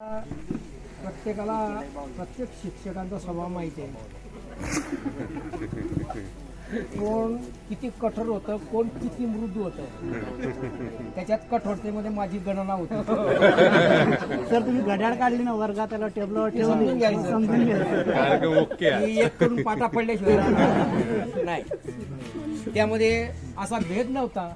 प्रत्येकाला प्रत्येक शिक्षकांचा स्वभाव माहिती आहे. कोण किती कठोर होतं कोण किती मृदू होतं. त्याच्यात कठोरतेमध्ये माझी गणना होती. सर तुम्ही घड्याळ काढली ना वर्गात त्याला टेबलवर ठेवून. समजून घ्यायचं. एक करून पाटा पडल्याशिवाय नाही. त्यामध्ये असा भेद नव्हता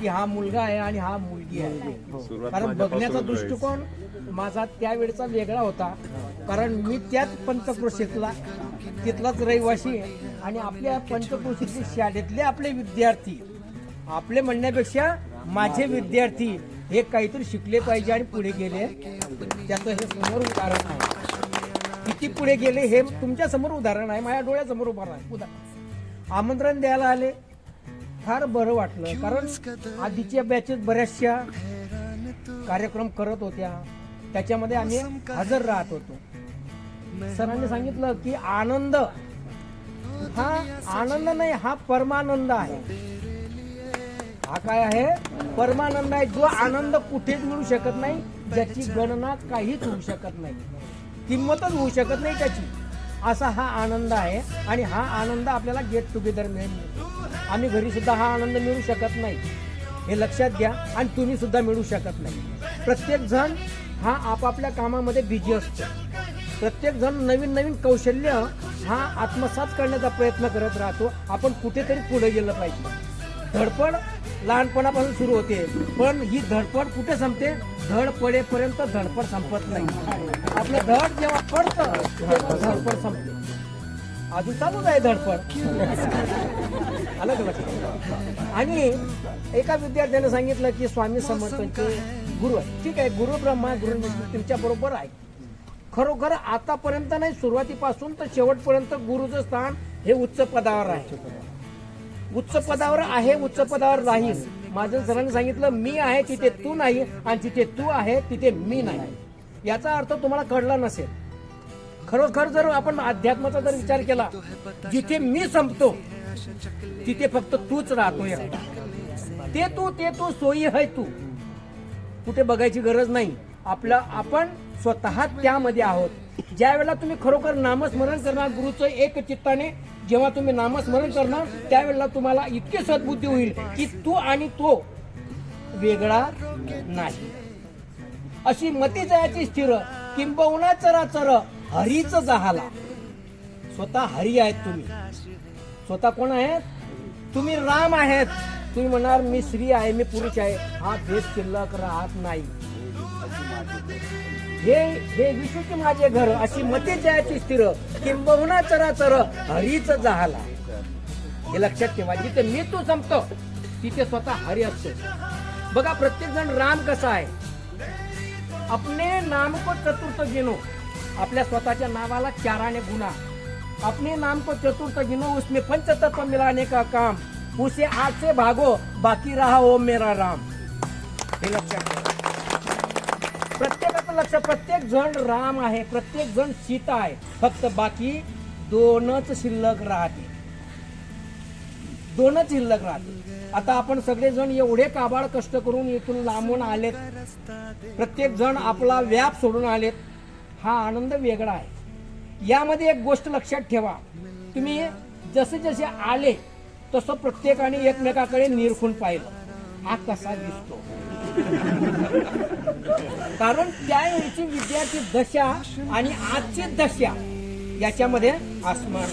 की हा मुलगा आहे आणि हा मुलगी आहे. सुरुवात कारण बघण्याचा. दृष्टिकोन माझा त्यावेळेचा वेगळा होता. कारण मी त्याच पंचक्रोशीतला तिथलाच रहिवासी आहे. आणि आपल्या पंचक्रोशीतले शाळेतले आपले विद्यार्थी आपले म्हणण्यापेक्षा माझे विद्यार्थी हे काहीतरी शिकले पाहिजे आणि पुढे गेले. त्याचं हे समोर उदाहरण आहे. किती पुढे गेले हे तुमच्यासमोर उदाहरण आहे. माझ्या डोळ्यासमोर उभा आहे उदाहरण आमंत्रण द्यायला आले. फार बरं वाटलं. कारण आधीच्या बॅचेस बऱ्याचशा कार्यक्रम करत होत्या. त्याच्यामध्ये आम्ही हजर राहत होतो. सरांनी सांगितलं की आनंद हा आनंद नाही हा परमानंद आहे. हा काय आहे? परमानंद आहे. जो आनंद कुठेच मिळू शकत नाही ज्याची गणना काहीच होऊ शकत नाही. किंमतच होऊ शकत नाही त्याची. असा हा आनंद आहे आणि हा आनंद आपल्याला गेट टुगेदर मिळेल. आम्ही घरी सुद्धा हा आनंद मिळू शकत नाही. हे लक्षात घ्या आणि तुम्ही सुद्धा मिळू शकत नाही. प्रत्येक जण हा आपापल्या कामामध्ये बिझी असतो. प्रत्येक जण नवीन नवीन कौशल्य हा आत्मसात करण्याचा प्रयत्न करत राहतो. आपण कुठेतरी पुढे गेलं पाहिजे. धडपड लहानपणापासून सुरू होते पण ही धडपड कुठे संपते? धड पडेपर्यंत धडपड संपत नाही. आपलं धड जेव्हा पडतं तेव्हा धडपड संपते. अजून चालूच आहे धडपड. आलं का लक्षात? आणि एका विद्यार्थ्याने सांगितलं की स्वामी समर्थांचे गुरु आहे ठीक आहे गुरु ब्रह्मा गुरु तुमच्या बरोबर आहे खरोखर आतापर्यंत नाही सुरुवातीपासून तर शेवटपर्यंत गुरुचं स्थान हे उच्च पदावर आहे. उच्च पदावर आहे उच्च पदावर राहील माझं सरांनी सांगितलं मी आहे तिथे तू नाही आणि तिथे तू आहे तिथे मी नाही. याचा अर्थ तुम्हाला कळला नसेल. खरोखर जर आपण अध्यात्माचा जर विचार केला जिथे मी संपतो तिथे फक्त तूच राहतो ते तू ते तू सोयी है तू. कुठे बघायची गरज नाही. आपलं आपण स्वतः त्यामध्ये आहोत. ज्या वेळेला तुम्ही खरोखर नामस्मरण करणार गुरुचं एक चित्ताने जेव्हा तुम्ही नामस्मरण करणार त्यावेळेला तुम्हाला इतकी सद्बुद्धी होईल की तू आणि तो वेगळा नाही. अशी मती जयाची स्थिर किंबहुना चरा चर हरीच जहाला. स्वतः हरी आहेत तुम्ही. स्वतः कोण आहेत? तुम्ही राम आहेत. तुम्ही म्हणणार मी स्त्री आहे मी पुरुष आहे. हा भेद शिल्लक राहत नाही. हे हे विश्वचे माझे घर अशी मते जयाची स्थिर किंबहुना चराचर हरीच जहाला. हे लक्षात ठेवा जिथे मी तू संपतो तिथे स्वतः हरी असतो. बघा प्रत्येक जण राम कसा आहे? अपने नाम को चतुर्थ गिनो. आपल्या स्वतःच्या नावाला चाराने गुणा. अपने नाम को चतुर्थ गिनो उसमें पंच तत्व मिलाने का काम. उसे आठ से भागो बाकी रहा हो मेरा राम. हे लक्षात ठेवा. लक्ष प्रत्येक जण राम आहे प्रत्येक जण सीता आहे. फक्त बाकी दोनच शिल्लक राहते दोनच शिल्लक राहते आता आपण सगळेजण एवढे काबाड कष्ट करून इथून लांबून आलेत. प्रत्येक जण आपला व्याप सोडून आलेत. हा आनंद वेगळा आहे. यामध्ये एक गोष्ट लक्षात ठेवा. तुम्ही जसे जसे आले तसं प्रत्येकाने एकमेकाकडे निरखून पाहिलं. हा कसा दिसतो? कारण त्यावेळीची विद्यार्थी दशा आणि आजची दशा याच्यामध्ये आसमान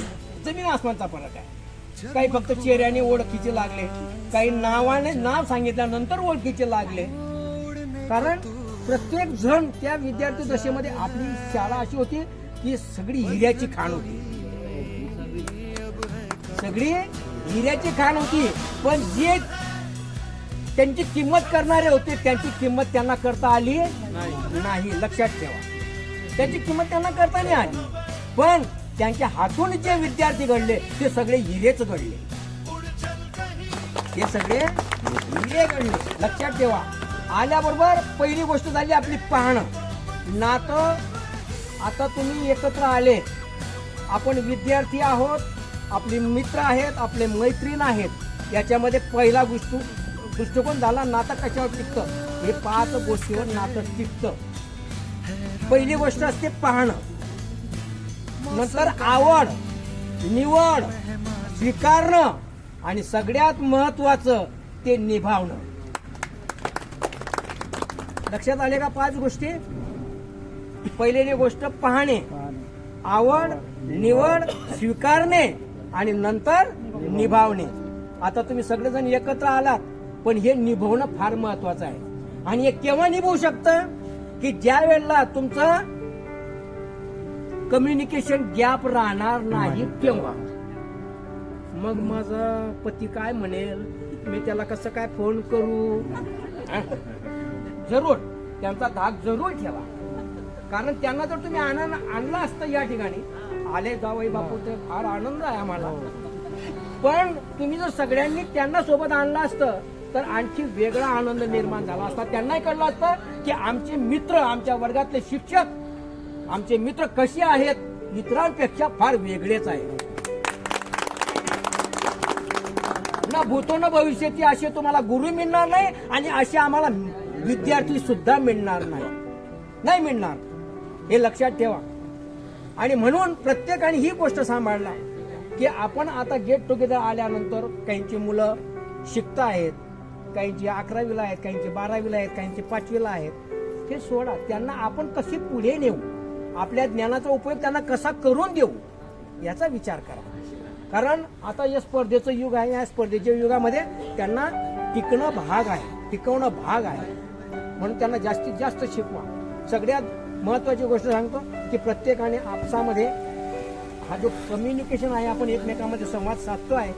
जमीन आसमानचा फरक आहे. काही फक्त चेहऱ्याने ओळखीचे लागले काही नावाने नाव सांगितल्यानंतर ओळखीचे लागले. कारण प्रत्येक जण त्या विद्यार्थी दशेमध्ये आपली शाळा अशी होती की सगळी हिऱ्याची खाण होती. सगळी हिऱ्याची खाण होती पण जे त्यांची किंमत करणारे होते त्यांची किंमत त्यांना करता आली नाही. लक्षात ठेवा. त्याची किंमत त्यांना करता नाही आली. पण त्यांच्या हातून जे विद्यार्थी घडले ते सगळे हिरेच घडले. हे सगळे हिरे घडले. लक्षात ठेवा. आल्याबरोबर पहिली गोष्ट झाली आपली पाहणं. नातं आता तुम्ही एकत्र आले. आपण विद्यार्थी आहोत आपले मित्र आहेत आपले मैत्रीण आहेत. याच्यामध्ये पहिला गोष्ट दृष्टिकोन झाला नातं कशावर टिकतं? हे पाच गोष्टीवर नातं टिकतं. पहिली गोष्ट असते पाहणं. नंतर आवड निवड स्वीकारणं आणि सगळ्यात महत्वाचं ते निभावणं. लक्षात आले का पाच गोष्टी? पहिलेली गोष्ट पाहणे. आवड निवड स्वीकारणे आणि नंतर निभावणे. आता तुम्ही सगळेजण एकत्र आलात. पण हे निभवणं फार महत्वाचं आहे. आणि हे केव्हा निभवू शकतं? की ज्या वेळेला तुमचं कम्युनिकेशन गॅप राहणार नाही तेव्हा. मग माझा पती काय म्हणेल? मी त्याला कसं काय फोन करू? हा? जरूर. त्यांचा धाक जरूर ठेवा. कारण त्यांना जर तुम्ही आनंद आणला असतं या ठिकाणी आले जावई बापू ते फार आनंद आहे आम्हाला. पण तुम्ही जर सगळ्यांनी त्यांना सोबत आणलं असतं तर आणखी वेगळा आनंद निर्माण झाला असता. त्यांनाही कळलं असतं की आमचे मित्र आमच्या वर्गातले शिक्षक आमचे मित्र कसे आहेत? मित्रांपेक्षा फार वेगळेच आहेत. ना भूतो न भविष्याची असे तुम्हाला गुरु मिळणार नाही आणि असे आम्हाला विद्यार्थी सुद्धा मिळणार नाही. नाही मिळणार. हे लक्षात ठेवा. आणि म्हणून प्रत्येकाने ही गोष्ट सांभाळला की आपण आता गेट टुगेदर आल्यानंतर काहींची मुलं शिकता आहेत काहींची अकरावीला आहेत काहींची बारावीला आहेत काहींची पाचवीला आहेत. हे सोडा. त्यांना आपण कसे पुढे नेऊ? आपल्या ज्ञानाचा उपयोग त्यांना कसा करून देऊ? याचा विचार करा. कारण आता या स्पर्धेचं युग आहे. या स्पर्धेच्या युगामध्ये त्यांना टिकणं भाग आहे. टिकवणं भाग आहे. म्हणून त्यांना जास्तीत जास्त शिकवा. सगळ्यात महत्वाची गोष्ट सांगतो की प्रत्येकाने आपसामध्ये हा जो कम्युनिकेशन आहे आपण एकमेकांमध्ये संवाद साधतो आहे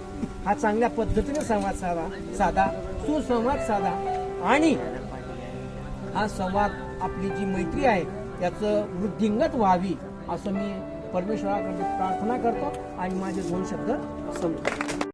हा चांगल्या पद्धतीने संवाद साधा साधा सुसंवाद साधा. आणि हा संवाद आपली जी मैत्री आहे त्याचं वृद्धिंगत व्हावी असं मी परमेश्वराकडे प्रार्थना करतो. आणि माझे दोन शब्द संपतो.